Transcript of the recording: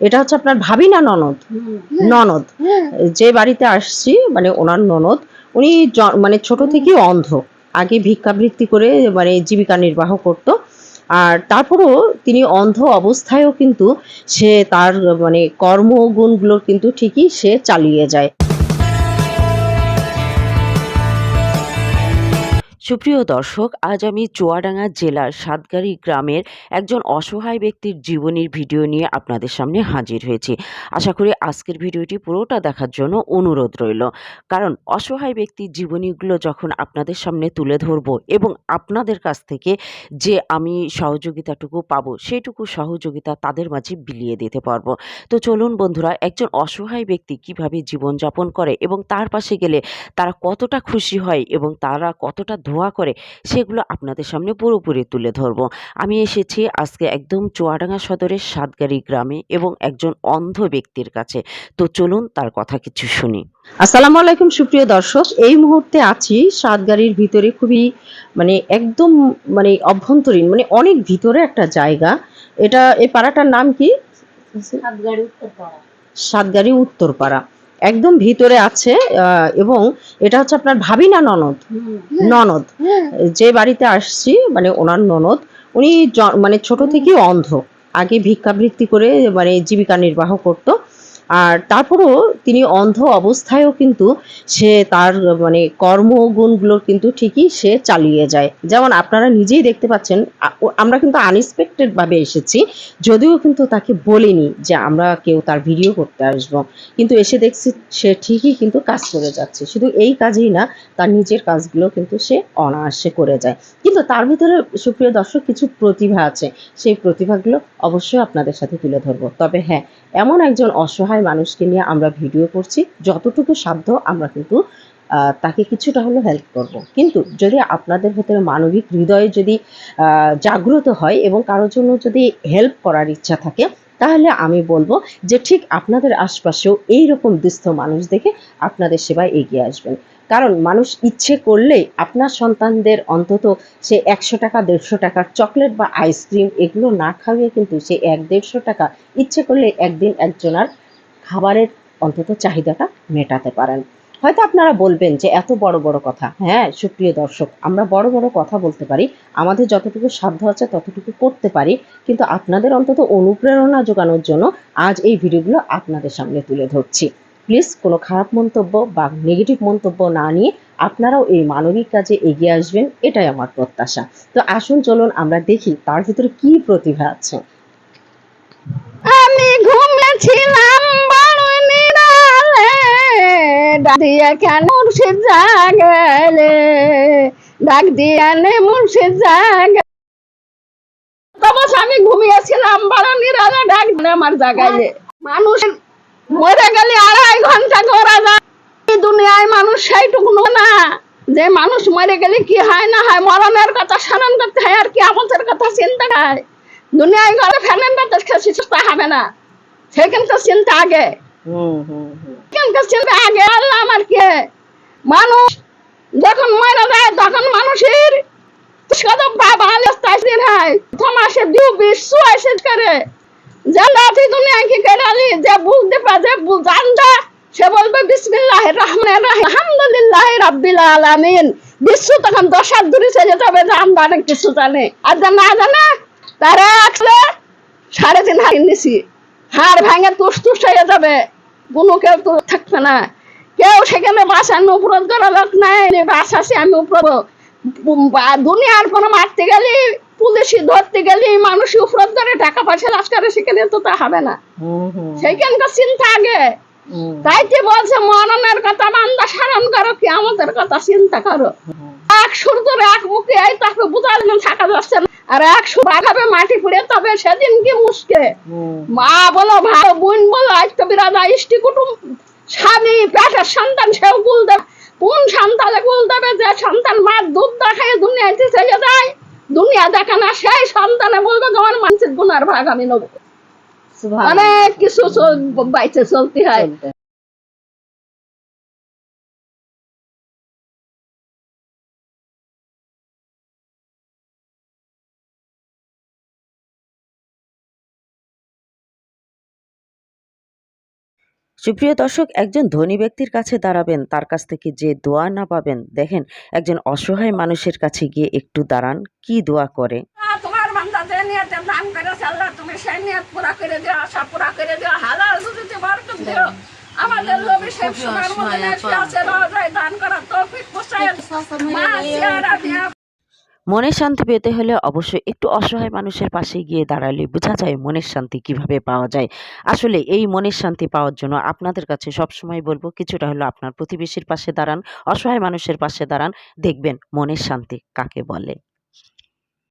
এটা হচ্ছে আপনার ভাবি না ননদ? ননদ। যে বাড়িতে আসছি মানে ওনার ননদ উনি মানে ছোট থেকেই অন্ধ। আগে ভিক্ষাবৃত্তি করে মানে জীবিকা নির্বাহ করত। আর তারপরও তিনি অন্ধ অবস্থায়ও কিন্তু সে তার মানে কর্মগুণগুলো কিন্তু ঠিকই সে চালিয়ে যায়। সুপ্রিয় দর্শক, আজ আমি চুয়াডাঙ্গা জেলার সাতগাড়ি গ্রামের একজন অসহায় ব্যক্তির জীবনীর ভিডিও নিয়ে আপনাদের সামনে হাজির হয়েছি। আশা করি আজকের ভিডিওটি পুরোটা দেখার জন্য অনুরোধ রইল। কারণ অসহায় ব্যক্তির জীবনীগুলো যখন আপনাদের সামনে তুলে ধরব এবং আপনাদের কাছ থেকে যে আমি সহযোগিতাটুকু পাবো, সেইটুকু সহযোগিতা তাদের মাঝে বিলিয়ে দিতে পারব। তো চলুন বন্ধুরা, একজন অসহায় ব্যক্তি কীভাবে জীবনযাপন করে এবং তার পাশে গেলে তারা কতটা খুশি হয় এবং তারা কতটা ধোয়া করে সেগুলো আপনাদের সামনে পুরোপুরি তুলে ধরব। আমি এসেছি আজকে একদম চুয়াডাঙ্গা সদরের সাতগাড়ি গ্রামে এবং একজন অন্ধ ব্যক্তির কাছে। তো চলুন তার কথা কিছু শুনি। আসসালামু আলাইকুম সুপ্রিয় দর্শক। এই মুহূর্তে আছি সাতগাড়ির ভিতরে খুবই মানে একদম মানে অভ্যন্তরীণ মানে অনেক ভিতরে একটা জায়গা। এটা এই পাড়াটার নাম কি? সাতগাড়ি উত্তরপাড়া। একদম ভিতরে আছে আহ, এবং এটা হচ্ছে আপনার ভাবি না ননদ? ননদ। যে বাড়িতে আসছি মানে ওনার ননদ উনি মানে ছোট থেকেই অন্ধ। আগে ভিক্ষাবৃত্তি করে মানে জীবিকা নির্বাহ করত। আর তারপরেও তিনি অন্ধ অবস্থায়ও কিন্তু সে তার মানে কর্মগুণগুলো কিন্তু ঠিকই সে চালিয়ে যায়। যেমন আপনারা নিজেই দেখতে পাচ্ছেন আমরা কিন্তু আনএক্সপেক্টেড ভাবে এসেছি, যদিও কিন্তু তাকে বলিনি যে আমরা কেউ তার ভিডিও করতে আসব। কিন্তু এসে দেখছি সে ঠিকই কিন্তু কাজ করে যাচ্ছে। শুধু এই কাজেই না, তার নিজের কাজগুলো কিন্তু সে অনায়াসে করে যায়। কিন্তু তার ভিতরে, সুপ্রিয় দর্শক, কিছু প্রতিভা আছে। সেই প্রতিভাগুলো অবশ্যই আপনাদের সাথে তুলে ধরবো। তবে হ্যাঁ এমন একজন অসহায় মানুষকে নিয়ে আমরা ভিডিও করছি, যতটুকু সাধ্য আমরা কিন্তু তাকে কিছুটা হলেও হেল্প করব। কিন্তু যদি আপনাদের ভেতরে মানবিক হৃদয়ে যদি জাগ্রত হয় এবং কারোর জন্য যদি হেল্প করার ইচ্ছা থাকে, তাহলে আমি বলব যে ঠিক আপনাদের আশপাশেও এই রকম দুস্থ মানুষ দেখে আপনাদের সেবায় এগিয়ে আসবেন। কারণ মানুষ ইচ্ছে করলেই আপনার সন্তানদের অন্তত সে একশো টাকা, দেড়শো টাকার চকলেট বা আইসক্রিম এগুলো না খাওয়িয়ে কিন্তু সে এক দেড়শো টাকা ইচ্ছে করলে একদিন একজনার খাবারের অন্তত চাহিদাটা মেটাতে পারেন। হয়তো আপনারা বলবেন যে এত বড় বড় কথা। হ্যাঁ সুপ্রিয় দর্শক, আমরা বড় বড় কথা বলতে পারি, আমাদের যতটুকু সাধ্য আছে ততটুকু করতে পারি, কিন্তু আপনাদের অন্তত অনুপ্রেরণা যোগানোর জন্য আজ এই ভিডিওগুলো আপনাদের সামনে তুলে ধরছি। প্লিজ কোনো খারাপ মন্তব্য বা নেগেটিভ মন্তব্য না নিয়ে আপনারাও এই মানবিক কাজে এগিয়ে আসবেন এটাই আমার প্রত্যাশা। তো আসুন চলুন আমরা দেখি তার ভিতরে কি প্রতিভা আছে। আমি দিয়ে কেন জাগলে ডাক দিয়ে ঘুমিয়েছিলাম বড় নিরালে ডাক দিয়ে আমার জাগাইলে। মানুষ মরে গেলে আড়াই ঘণ্টা করা যায়। এই দুনিয়ায় মানুষ সেইটুকু না। যে মানুষ মরে গেলে কি হয় না হয় মরণের কথা স্মরণ করতে হয় আর কি আমাদের কথা চিন্তা হয়। দুনিয়ায় ঘরে ফেলেন না তো সুস্থ হবে না। সেখানকার চিন্তা আগে। সেখানকার চিন্তা আগে আল্লাহ আমার কে মানুষ যখন মারা যায় তখন মানুষের বাবা আলিস্তাসির হয়। করে। যে লাঠি দুনিয়া কি করে আলি যে বুঝতে পা যে জানতা। সে বলবে বিসমিল্লাহ রহমান রহিম। আলহামদুলিল্লাহ রাব্বিল আলামিন। বিশ্ব তখন দশ হাত দূরে চলে যাবে আমরা অনেক কিছু জানে। আর যা না জানে? তারা আসলে সাড়ে তিন হাত নিছি। হাড় ভাঙে তুস তুস হয়ে যাবে। কোনো কেউ তো থাকবে না। কেউ সেখানে বাসা উপরোধ করা লোক নাই। বাসা আছে, আমি উপরোধ দুনিয়ার কোনো মারতে গেলে পুলিশি ধরতে গেলে মানুষ উপরোধ করে টাকা পয়সা লাশ করে সেখানে তো তা হবে না। হুম হুম। সেইখানকার চিন্তা আগে। তাইতে বলছে মরণের কথা বান্দা স্মরণ করো কি আমাদের কথা চিন্তা করো। এক সুর এক মুখে এই তাকে বুঝালে থাকা যাচ্ছে না। আর এক সুর মাটি পুড়ে তবে সেদিন কি মুসকে মা বলো ভাই বোন বলো আজ তো বিরাদা ইষ্টি কুটুম। স্বামী পেটের সন্তান সেও গুল দেবে। কোন সন্তানে গুল দেবে? যে সন্তান মার দুধ দেখায় দুনিয়াতে চলে যায়। দুনিয়া দেখা না সেই সন্তানে বলতো তোমার মানুষের গুনার ভাগ আমি নেব। অনেক কিছু বাইচে চলতে হয়। সুপ্রিয় দর্শক একজন ধনী ব্যক্তির কাছে দাঁড়াবেন তার কাছ থেকে যে দোয়া না পাবেন দেখেন একজন অসহায় মানুষের কাছে গিয়ে একটু দাঁড়ান কি দোয়া করে? তোমার বান্দা যে নিয়তে দান করেছে আল্লাহ তুমি সেই নিয়ত পুরা করে দিও আশা পুরা করে দিও হালাল রুজিতে বরকত দিও। আমাদের লোভী সোনার মধ্যে একটি আছে। রোজায় দান করার তৌফিক পোষায় মা চেহারা দিয়া মনের শান্তি পেতে হলে অবশ্যই একটু অসহায় মানুষের পাশে গিয়ে দাঁড়ালে বোঝা যায় মনের শান্তি কীভাবে পাওয়া যায়। আসলে এই মনের শান্তি পাওয়ার জন্য আপনাদের কাছে সবসময় বলব, কিছুটা হলো আপনার প্রতিবেশীর পাশে দাঁড়ান, অসহায় মানুষের পাশে দাঁড়ান, দেখবেন মনের শান্তি কাকে বলে।